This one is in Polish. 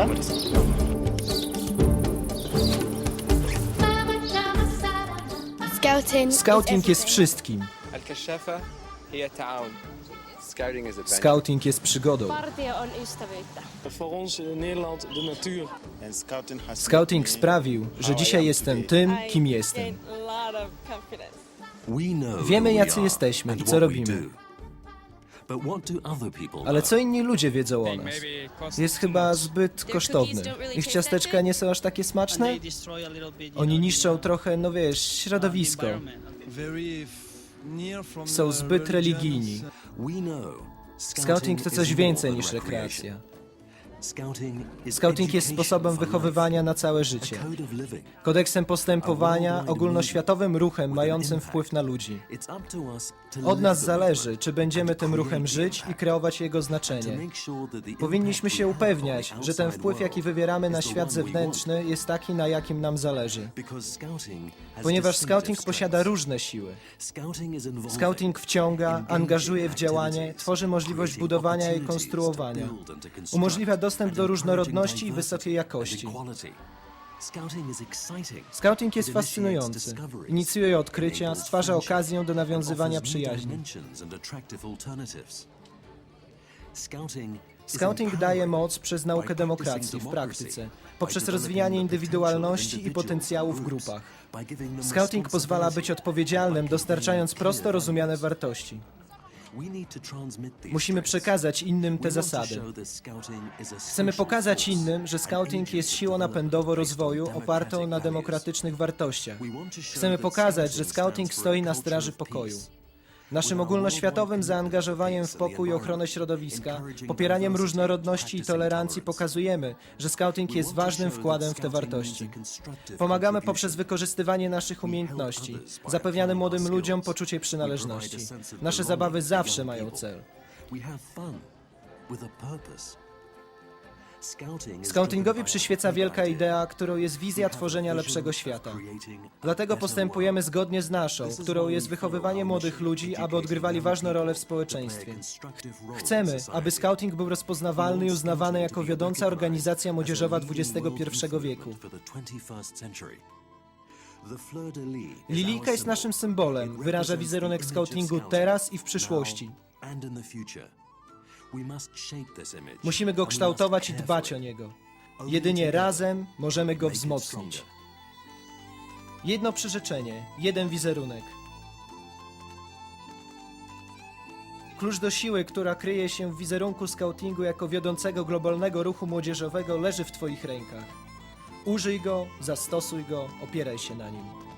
Dobra. Scouting jest wszystkim. Scouting jest przygodą. Scouting sprawił, że dzisiaj jestem tym, kim jestem. Wiemy, jacy jesteśmy i co robimy. Ale co inni ludzie wiedzą o nas? Jest chyba zbyt kosztowny. Ich ciasteczka nie są aż takie smaczne? Oni niszczą trochę, no wiesz, środowisko. Są zbyt religijni. Scouting to coś więcej niż rekreacja. Scouting jest sposobem wychowywania na całe życie. Kodeksem postępowania, ogólnoświatowym ruchem mającym wpływ na ludzi. Od nas zależy, czy będziemy tym ruchem żyć i kreować jego znaczenie. Powinniśmy się upewniać, że ten wpływ, jaki wywieramy na świat zewnętrzny, jest taki, na jakim nam zależy. Ponieważ scouting posiada różne siły. Scouting wciąga, angażuje w działanie, tworzy możliwość budowania i konstruowania. Umożliwia dostęp do różnorodności i wysokiej jakości. Scouting jest fascynujący. Inicjuje odkrycia, stwarza okazję do nawiązywania przyjaźni. Scouting daje moc przez naukę demokracji w praktyce, poprzez rozwijanie indywidualności i potencjału w grupach. Scouting pozwala być odpowiedzialnym, dostarczając prosto rozumiane wartości. Musimy przekazać innym te zasady. Chcemy pokazać innym, że scouting jest siłą napędową rozwoju opartą na demokratycznych wartościach. Chcemy pokazać, że scouting stoi na straży pokoju. Naszym ogólnoświatowym zaangażowaniem w pokój i ochronę środowiska, popieraniem różnorodności i tolerancji pokazujemy, że scouting jest ważnym wkładem w te wartości. Pomagamy poprzez wykorzystywanie naszych umiejętności, zapewniane młodym ludziom poczucie przynależności. Nasze zabawy zawsze mają cel. Scoutingowi przyświeca wielka idea, którą jest wizja tworzenia lepszego świata. Dlatego postępujemy zgodnie z naszą, którą jest wychowywanie młodych ludzi, aby odgrywali ważną rolę w społeczeństwie. Chcemy, aby scouting był rozpoznawalny i uznawany jako wiodąca organizacja młodzieżowa XXI wieku. Lilijka jest naszym symbolem, wyraża wizerunek scoutingu teraz i w przyszłości. Musimy go kształtować i dbać o niego. Jedynie razem możemy go wzmocnić. Jedno przyrzeczenie, jeden wizerunek. Klucz do siły, która kryje się w wizerunku scoutingu jako wiodącego globalnego ruchu młodzieżowego, leży w Twoich rękach. Użyj go, zastosuj go, opieraj się na nim.